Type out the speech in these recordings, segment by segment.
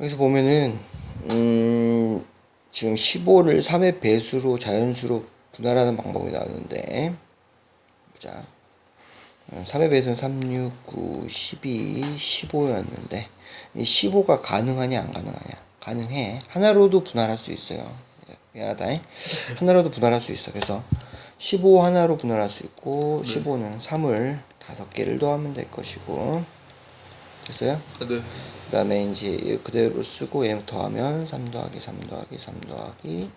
여기서 보면은 음, 지금 15를 3의 배수로 자연수로 분할하는 방법이 나오는데 보자. 3의 배수는 3, 6, 9, 12, 15였는데 이 15가 가능하냐 안 가능하냐? 가능해. 하나로도 분할할 수 있어요. 미안하다. 잉? 하나로도 분할할 수 있어. 그래서 15 하나로 분할할 수 있고 15는 3을 다섯 개를 더하면 될 것이고 됐어요? 네. 그 다음에 이제 그대로 쓰고 얘 더하면 3 더하기 3 더하기 3 더하기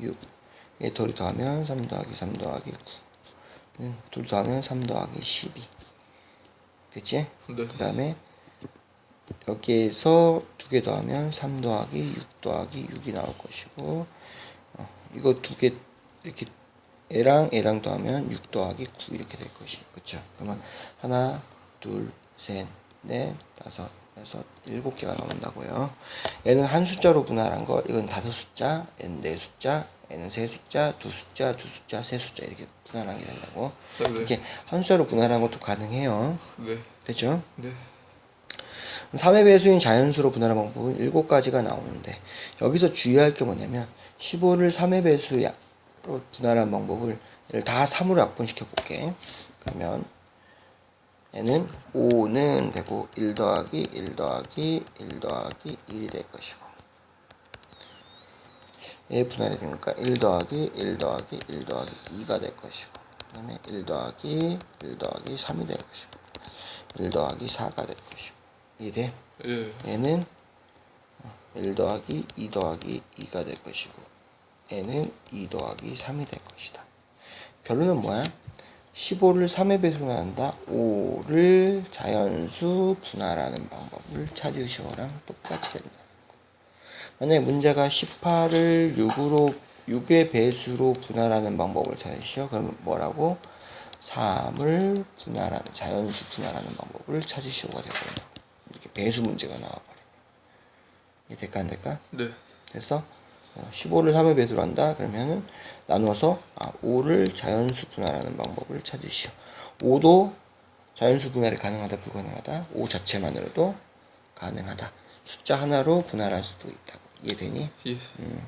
6. 얘 둘이 더하면 3 더하기 3 더하기 9. 음, 둘 더하면 3 더하기 12. 됐지? 네. 그 다음에 여기에서 두 개 더하면 3 더하기 6 더하기 6이 나올 것이고 어, 이거 두 개 이렇게 얘랑 얘랑 더하면 6 더하기 9 이렇게 될 것이 그쵸 그러면 하나 둘셋 넷 다섯 여섯 일곱 개가 나온다고요 얘는 한 숫자로 분할한 거 이건 다섯 숫자 얘는 네 숫자 얘는 세 숫자 두 숫자 두 숫자 세 숫자 이렇게 분할하게 된다고 네. 이렇게 한 숫자로 분할한 것도 가능해요 네. 됐죠? 네. 3의 배수인 자연수로 분할하는 방법은 7가지가 나오는데 여기서 주의할 게 뭐냐면 15를 3의 배수로 분할하는 방법을 다 3으로 약분시켜 볼게 그러면 얘는 5는 되고 1 더하기 1 더하기 1 더하기 1이 될 것이고 얘 분할해 주니까 1 더하기 1 더하기 1 더하기 2가 될 것이고 그 다음에 1 더하기 1 더하기 3이 될 것이고 1 더하기 4가 될 것이고 이래 예. 얘는 1 더하기 2 더하기 2가 될 것이고 얘는 2 더하기 3이 될 것이다. 결론은 뭐야? 15를 3의 배수로 나눈다. 5를 자연수 분할하는 방법을 찾으시오랑 똑같이 된다. 만약에 문제가 18을 6으로 6의 배수로 분할하는 방법을 찾으시오. 그러면 뭐라고? 3을 분할하는 자연수 분할하는 방법을 찾으시오가 되거든요. 이렇게 배수 문제가 나와버려. 이해 될까 안 될까? 네. 됐어? 15를 3의 배수로 한다? 그러면은 나눠서 아, 5를 자연수 분할하는 방법을 찾으시오. 5도 자연수 분할이 가능하다 불가능하다? 5 자체만으로도 가능하다. 숫자 하나로 분할할 수도 있다고. 이해되니? 예. 음.